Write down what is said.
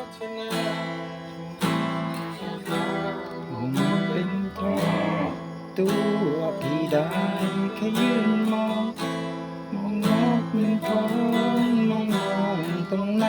ผมเป็นทอตัวพี่ได้แค่ยืนมอง มองนอกเป็นงทองมองมองตรงไหน